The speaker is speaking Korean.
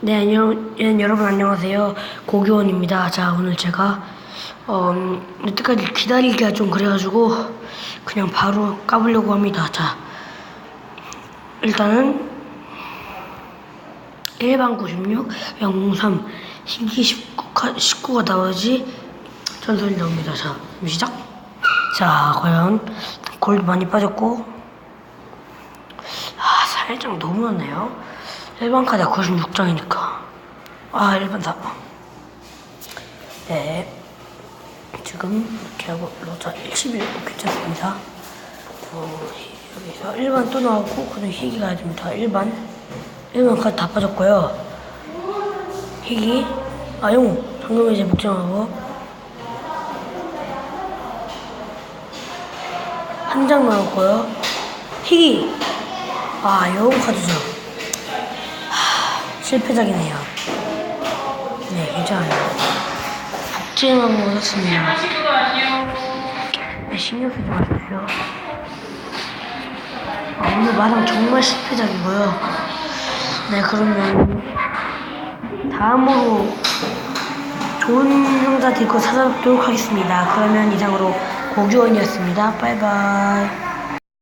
네, 안녕, 예, 여러분 안녕하세요. 고교원입니다. 자, 오늘 제가, 어, 음, 여태까지 기다리기가 좀 그래가지고, 그냥 바로 까보려고 합니다. 자, 일단은, 1반 96, 003, 희귀 19가, 19가 나와야지 전설이 나옵니다. 자, 시작. 자, 과연, 골드 많이 빠졌고, 아, 살짝 너무 많네요. 1번 카드 96장이니까. 아, 1번 다. 네. 지금 이렇게 하고, 로자 11 괜찮습니다. 어, 여기서 1번 또 나오고, 그다음 희귀 가야 됩니다. 1번. 1번 카드 다 빠졌고요. 희귀. 아, 용. 방금 이제 복장하고. 한 장 나왔고요. 희귀. 아, 영웅 카드죠. 하, 실패작이네요. 네, 괜찮아요. 복제만 먹었습니다. 네, 신경 쓰지 마십시오. 아, 오늘 마당 정말 실패작이고요. 네, 그러면 다음으로 좋은 형사 들고 찾아뵙도록 하겠습니다. 그러면 이상으로 고교원이었습니다. 바이바이.